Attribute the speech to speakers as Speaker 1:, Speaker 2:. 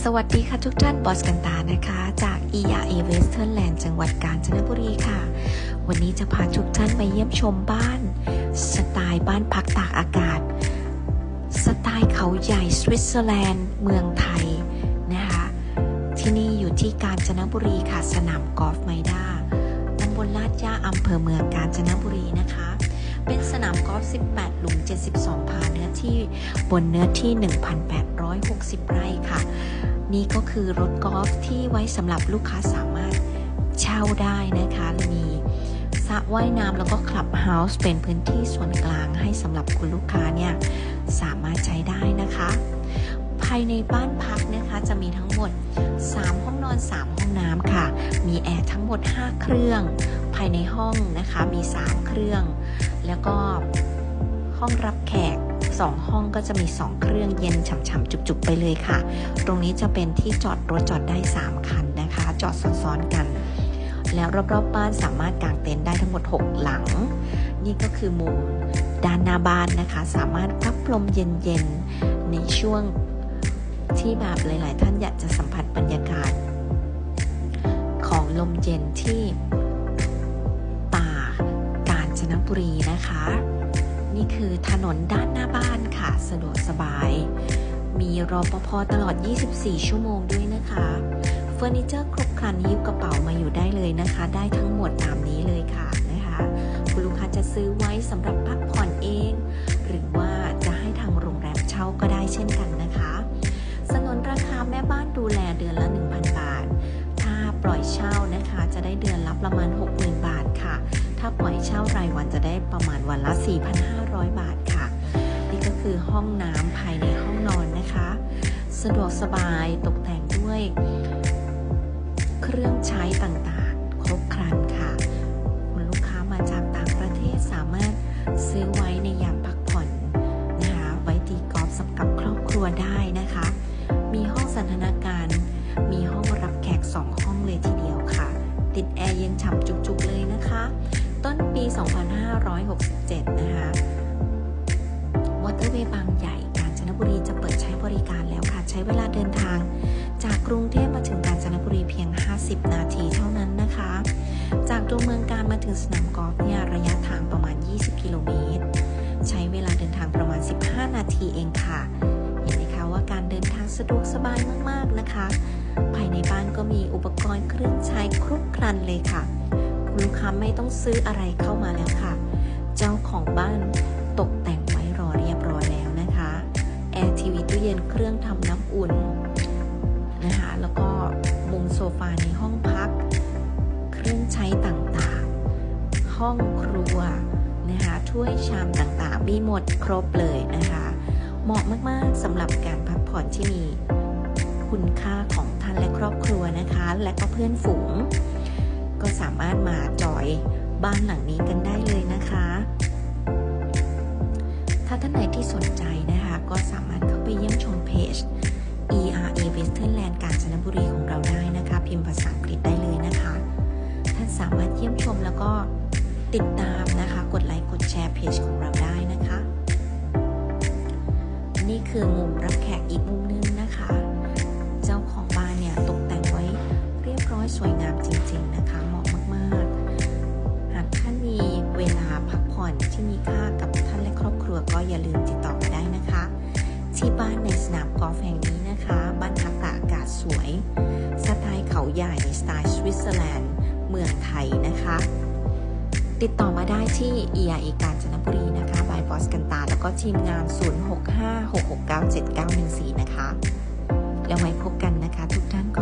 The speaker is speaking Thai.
Speaker 1: สวัสดีค่ะทุกท่านบอสกันตานะคะ จาก ERA Westernland จังหวัดกาญจนบุรีค่ะ วันนี้จะพาทุกท่านมาเยี่ยมชมบ้าน สไตล์บ้านพักตากอากาศ สไตล์เขาใหญ่สวิตเซอร์แลนด์เมืองไทยนะคะ ที่นี่อยู่ที่กาญจนบุรีค่ะ สนามกอล์ฟไมด้าตำบลลาดย่าอำเภอเมืองกาญจนบุรีนะคะ เป็นสนามกอล์ฟ 18 หลุม 72 พาเนื้อที่บนเนื้อที่ 1,860 ไร่ค่ะ นี่ก็คือรถกอล์ฟที่ไว้สำหรับลูกค้าสามารถเช่าได้นะคะ มีสระว่ายน้ำแล้วก็คลับเฮาส์เป็นพื้นที่ส่วนกลางให้สำหรับคุณลูกค้าเนี่ย สามารถใช้ได้นะคะายในบ้านพักนะคะจะมีทั้งหมด 3 ห้องนอน 3 ห้องน้ำค่ะ มีแอร์ทั้งหมด 5 เครื่อง ภายในห้องนะคะมี 3 เครื่อง แล้วก็ห้องรับแขก2 ห้องก็จะมี 2 เครื่องเย็นฉ่ำๆจุกๆ ไปเลยค่ะ ตรงนี้จะเป็นที่จอดรถจอดได้ 3 คันนะคะ จอดซ้อนๆกัน แล้วรอบๆบ้านสามารถกางเต็นท์ได้ทั้งหมด 6 หลัง นี่ก็คือมุมด้านหน้าบ้านนะคะ สามารถพับลมเย็นๆ ในช่วง ที่แบบหลาย ๆ ท่านอยากจะสัมผัสบรรยากาศ ของลมเย็นที่ป่ากาญจนบุรีนะคะ นี่คือถนนด้านหน้าบ้านค่ะ สะดวกสบาย มีรอปภตลอด 24 ชั่วโมงด้วยนะคะเฟอร์นิเจอร์ครบครันยิบกระเป๋ามาอยู่ได้เลยนะคะ ได้ทั้งหมดตามนี้เลยค่ะนะคะคุณลูกค้าจะซื้อไว้สำหรับพักผ่อนเอง หรือว่าจะให้ทางโรงแรมเช่าก็ได้เช่นกันนะคะ แม่บ้านดูแลเดือนละ 1,000 บาท ถ้าปล่อยเช่านะคะ จะได้เดือนละประมาณ 60,000 บาทค่ะ ถ้าปล่อยเช่ารายวันจะได้ประมาณวันละ 4,500 บาทค่ะ นี่ก็คือห้องน้ำภายในห้องนอนนะคะ สะดวกสบายตกแต่งด้วย เครื่องใช้ต่างๆ ครบครันค่ะคุณลูกค้ามาจากต่างประเทศสามารถซื้อไว้ในยามพักผ่อนนะคะ ไว้ตีกอล์ฟสำหรับครอบครัวได้นะคะ มีห้องสันทนาการ มีห้องรับแขก 2 ห้องเลยทีเดียวค่ะ ติดแอร์เย็นฉ่ำจุกๆเลยนะคะ ต้นปี 2567 นะคะวอเตอร์เวย์บางใหญ่กาญจนบุรีจะเปิดใช้บริการแล้วค่ะ ใช้เวลาเดินทาง จากกรุงเทพมาถึงกาญจนบุรีเพียง 50 นาทีเท่านั้นนะคะ จากตัวเมืองการมาถึงสนามกอล์ฟเนี่ยระยะทางประมาณ 20 กิโลเมตร ใช้เวลาเดินทางประมาณ 15 นาทีเองค่ะ เห็นไหมคะว่าการเดินทางสะดวกสบายมากๆนะคะ ภายในบ้านก็มีอุปกรณ์เครื่องใช้ครบครันเลยค่ะ ลูกค้าไม่ต้องซื้ออะไรเข้ามาแล้วค่ะ เจ้าของบ้านตกแต่งไว้รอเรียบร้อยแล้วนะคะแอร์ทีวีตู้เย็นเครื่องทำน้ำอุ่นนะคะแล้วก็มุมโซฟาในห้องพัก เครื่องใช้ต่างๆ ห้องครัวนะคะถ้วยชามต่างๆ มีหมดครบเลยนะคะ เหมาะมากๆสำหรับการพักผ่อนที่มีคุณค่าของท่านและครอบครัวนะคะ และก็เพื่อนฝูง ก็สามารถมาจอยบ้านหลังนี้กันได้เลยนะคะ ถ้าท่านไหนที่สนใจนะคะ ก็สามารถเข้าไปเยี่ยมชมเพจ ERA Westernland กาญจนบุรีของเราได้นะคะ พิมพ์ภาษาอังกฤษได้เลยนะคะ ท่านสามารถเยี่ยมชมแล้วก็ติดตามนะคะ กดไลค์กดแชร์เพจของเราได้นะคะ นี่คือมุมรับแขกอีกมุมนึงนะคะ เจ้าของบ้านเนี่ยตกแต่งไว้เรียบร้อยสวยงามจริง ๆนะคะ เหมาะมากๆ หากท่านมีเวลาพักผ่อนที่มีค่ากับท่านและครอบครัวก็อย่าลืมติดต่อมาได้นะคะ ที่บ้านในสนามกอล์ฟแห่งนี้นะคะ บ้านพักตากอากาศสวย สไตล์เขาใหญ่สไตล์สวิตเซอร์แลนด์ เมืองไทยนะคะ ติดต่อมาได้ที่ ERA กาญจนบุรีนะคะบายบอสกันตา แล้วก็ทีมงาน 0656697914 นะคะ แล้วไว้พบกันนะคะ ทุกท่านก็